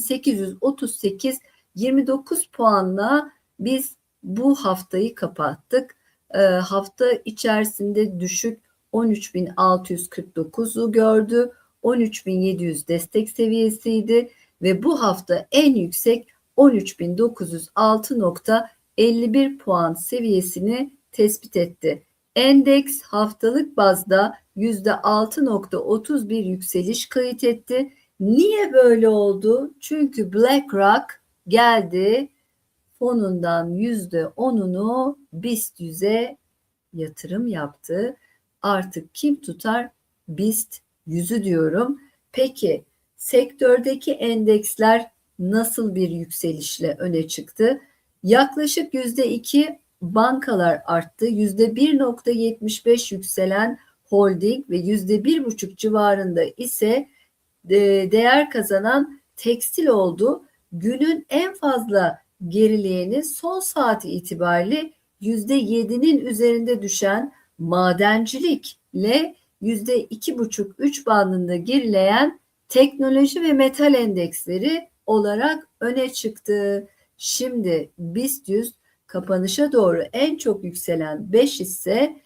838 29 puanla biz bu haftayı kapattık. E, hafta içerisinde düşük 13.649'u gördü. 13.700 destek seviyesiydi ve bu hafta en yüksek 13.906.51 puan seviyesini tespit etti. Endeks haftalık bazda %6.31 yükseliş kayıt etti. Niye böyle oldu? Çünkü BlackRock geldi fonundan %10'unu BIST 100'e yatırım yaptı. Artık kim tutar? BIST 100'ü diyorum. Peki sektördeki endeksler nasıl bir yükselişle öne çıktı? Yaklaşık %2 bankalar arttı. %1.75 yükselen holding ve %1.5 civarında ise değer kazanan tekstil oldu. Günün en fazla gerileyeni son saati itibariyle %7'nin üzerinde düşen madencilikle %2,5-3 bandında gerileyen teknoloji ve metal endeksleri olarak öne çıktı. Şimdi BIST 100 kapanışa doğru en çok yükselen 5 ise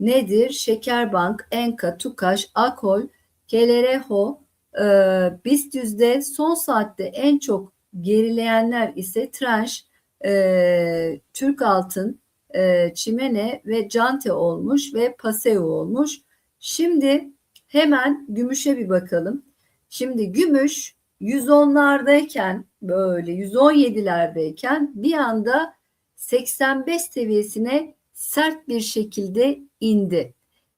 nedir? Şekerbank, Enka, Tukaş, Akol, Kelereho, e, BIST 100'de son saatte en çok gerileyenler ise Trench, e, Türk Altın, e, Çimene ve Cante olmuş ve Paseo olmuş. Şimdi hemen gümüşe bir bakalım. Şimdi gümüş 110'lardayken böyle 117'lerdeyken bir anda 85 seviyesine sert bir şekilde indi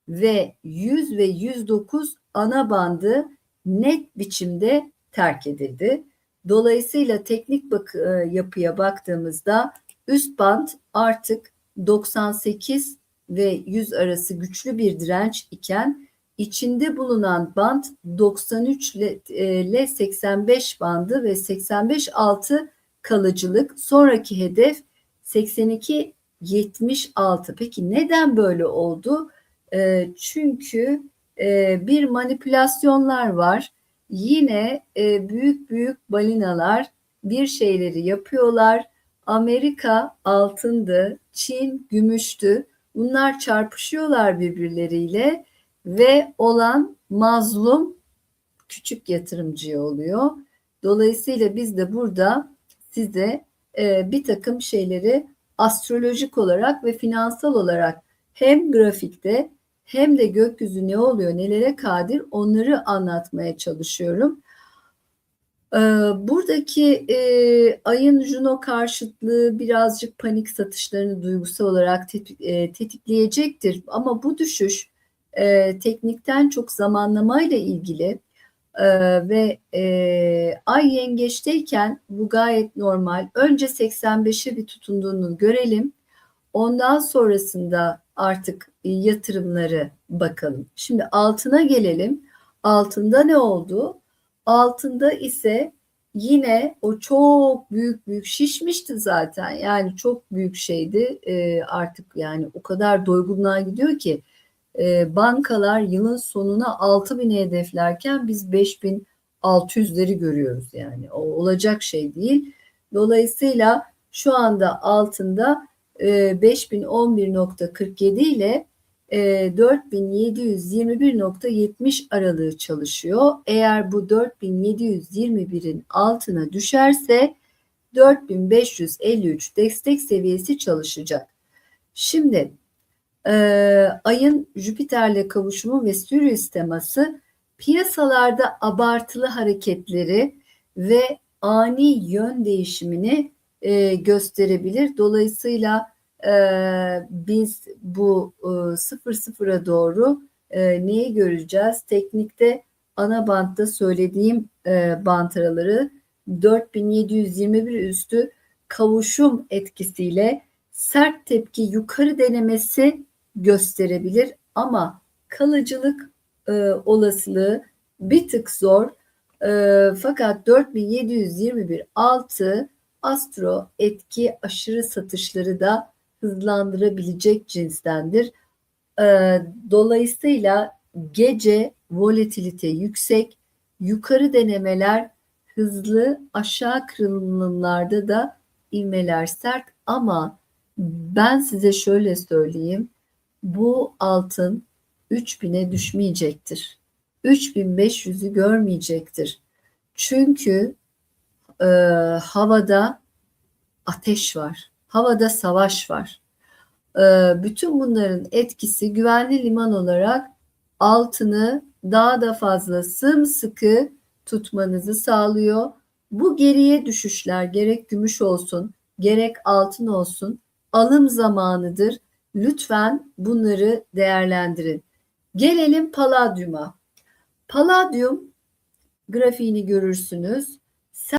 ve 100 ve 109 ana bandı net biçimde terk edildi. Dolayısıyla teknik bak e, yapıya baktığımızda üst band artık 98 ve 100 arası güçlü bir direnç iken içinde bulunan band 93 ile 85 e, bandı ve 85 altı kalıcılık. Sonraki hedef 82 76. Peki neden böyle oldu? E, çünkü e, bir manipülasyonlar var. Yine e, büyük büyük balinalar bir şeyleri yapıyorlar. Amerika altındı, Çin gümüştü. Bunlar çarpışıyorlar birbirleriyle ve olan mazlum küçük yatırımcı oluyor. Dolayısıyla biz de burada size e, bir takım şeyleri astrolojik olarak ve finansal olarak hem grafikte hem de gökyüzü ne oluyor, nelere kadir onları anlatmaya çalışıyorum. Ee, buradaki e, ayın Juno karşıtlığı birazcık panik satışlarını duygusal olarak e, tetikleyecektir. Ama bu düşüş e, teknikten çok zamanlamayla ilgili ve ay yengeçteyken bu gayet normal. Önce 85'e bir tutunduğunu görelim. Ondan sonrasında artık yatırımları bakalım. Şimdi altına gelelim. Altında ne oldu? Altında ise yine o çok büyük büyük şişmişti zaten. Yani çok büyük şeydi. E, artık yani o kadar doygunluğa gidiyor ki e, bankalar yılın sonuna 6 bin hedeflerken biz 5600'leri görüyoruz yani. O olacak şey değil. Dolayısıyla şu anda altında e, 5011.47 ile e, 4721.70 aralığı çalışıyor. Eğer bu 4721'in altına düşerse 4553 destek seviyesi çalışacak. Şimdi e, ayın Jüpiter'le kavuşumu ve Sirius teması piyasalarda abartılı hareketleri ve ani yön değişimini e, gösterebilir. Dolayısıyla e, biz bu e, sıfır sıfıra doğru e, neyi göreceğiz? Teknikte ana bantta söylediğim e, bant araları 4721 üstü kavuşum etkisiyle sert tepki yukarı denemesi gösterebilir ama kalıcılık e, olasılığı bir tık zor. E, fakat 4721 altı astro etki aşırı satışları da hızlandırabilecek cinstendir. Ee, dolayısıyla gece volatilite yüksek, yukarı denemeler hızlı, aşağı kırılımlarda da ivmeler sert ama ben size şöyle söyleyeyim. Bu altın 3000'e düşmeyecektir. 3500'ü görmeyecektir. Çünkü e, havada ateş var. Havada savaş var. E, bütün bunların etkisi güvenli liman olarak altını daha da fazla sımsıkı tutmanızı sağlıyor. Bu geriye düşüşler gerek gümüş olsun, gerek altın olsun alım zamanıdır. Lütfen bunları değerlendirin. Gelelim paladyuma. Paladyum grafiğini görürsünüz.